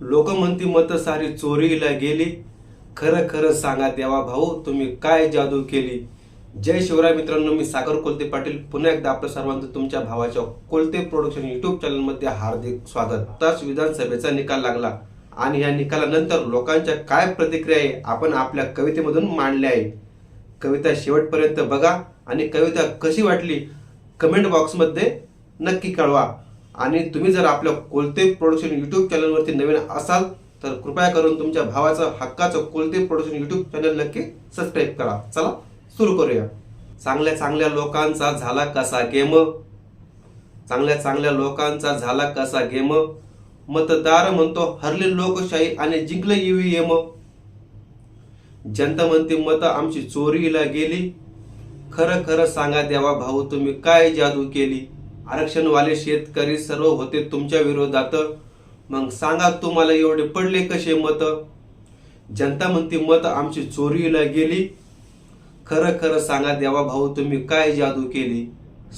लोक म्हणती मत सारी चोरीला गेली. खरं खरं सांगा देवा भाऊ तुम्ही काय जादू केली? जय शिवराय मित्रांनो मी सागर कोलते पाटील. पुन्हा एकदा आपलं सर्वांचं तुमच्या भावाच्या कोलते प्रोडक्शन युट्यूब चॅनलमध्ये हार्दिक स्वागत. आताच विधानसभेचा निकाल लागला आणि या निकालानंतर लोकांच्या काय प्रतिक्रिया आहे आपण आपल्या कवितेमधून मांडल्या आहे. कविता शेवटपर्यंत बघा आणि कविता कशी वाटली कमेंट बॉक्समध्ये नक्की कळवा. आणि तुम्ही जर आपल्या कोलते प्रोडक्शन यूट्यूब चॅनलवरती नवीन असाल तर कृपया करून तुमच्या भावाचं हक्काचं कोलते प्रोडक्शन यूट्यूब चॅनल नक्की सबस्क्राईब करा. चला सुरू करूया. चांगल्या चांगल्या लोकांचा झाला कसा गेम? चांगल्या चांगल्या लोकांचा झाला कसा गेम? मतदार म्हणतो हरले लोकशाही आणि जिंकले ईव्हीएम जनता म्हणते मत आमची चोरीला गेली. खरं खरं सांगा देवा भाऊ तुम्ही काय जादू केली? आरक्षणवाले शेतकरी सर्व होते तुमच्या विरोधात. मग सांगा तुम्हाला एवढे पडले कसे मत? जनता म्हणते मत आमची चोरीला गेली. खरं खरं सांगा देवा भाऊ तुम्ही काय जादू केली?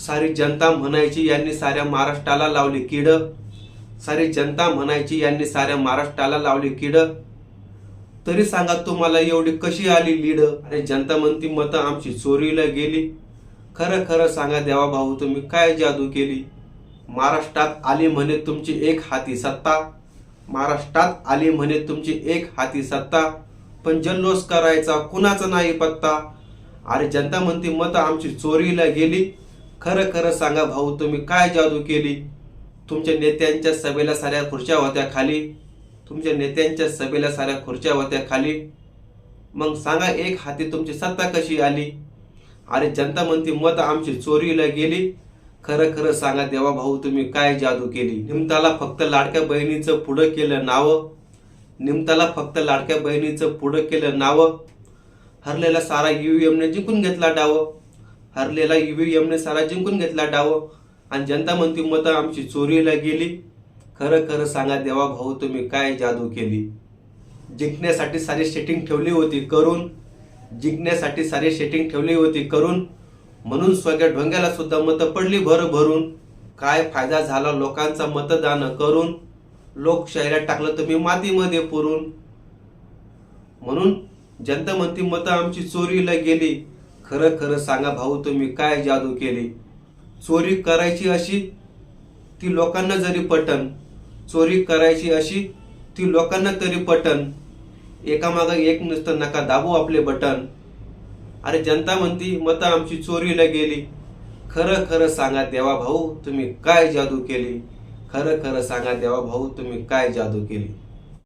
सारी जनता म्हणायची यांनी साऱ्या महाराष्ट्राला लावली किड. सारी जनता म्हणायची यांनी साऱ्या महाराष्ट्राला लावली किड. तरी सांगा तुम्हाला एवढी कशी आली लीड? आणि जनता म्हणती मत आमची चोरीला गेली. खरं खरं सांगा देवा भाऊ तुम्ही काय जादू केली? महाराष्ट्रात आली म्हणे तुमची एक हाती सत्ता. महाराष्ट्रात आली म्हणे तुमची एक हाती सत्ता. पण जल्लोष करायचा कुणाचा नाही पत्ता. अरे जनता म्हणती मत आमची चोरीला गेली. खरं खरं सांगा भाऊ तुम्ही काय जादू केली? तुमच्या नेत्यांच्या सभेला साऱ्या खुर्च्या होत्या खाली. तुमच्या नेत्यांच्या सभेला साऱ्या खुर्च्या होत्या खाली. मग सांगा एक हाती तुमची सत्ता कशी आली? अरे जनता म्हणती मत आमची चोरीला गेली. खरं खरं सांगा देवा भाऊ तुम्ही काय जादू केली? निमताला फक्त लाडक्या बहिणीचं पुढं केलं नावं. निमताला फक्त लाडक्या बहिणीचं पुढं केलं नावं. हरलेला सारा ईव्हीएमने जिंकून घेतला डाव. हरलेला ईव्हीएमने सारा जिंकून घेतला डाव. आणि जनता म्हणती मतं आमची चोरीला गेली. खरं खरं सांगा देवा भाऊ तुम्ही काय जादू केली? जिंकण्यासाठी सारी सेटिंग ठेवली होती करून. जिंकण्यासाठी सारी सेटिंग ठेवली होती. करून म्हणून स्वग्या ढोंग्याला सुद्धा मतं पडली भर भरून काय फायदा झाला लोकांचा मतदान करून? लोकशाहीला टाकलं तुम्ही मातीमध्ये पुरून. म्हणून जनता म्हणती मतं आमची चोरीला गेली. खरं खरं सांगा भाऊ तुम्ही काय जादू केली? चोरी करायची अशी ती लोकांना जरी पटन चोरी करायची अशी ती लोकांना तरी पटन. एकामागं एक नुसतं नका दाबू आपले बटन. अरे जनता म्हणती मतं आमची चोरीला गेली. खरं खरं सांगा देवा भाऊ तुम्ही काय जादू केली? खरं खरं सांगा देवा भाऊ तुम्ही काय जादू केली?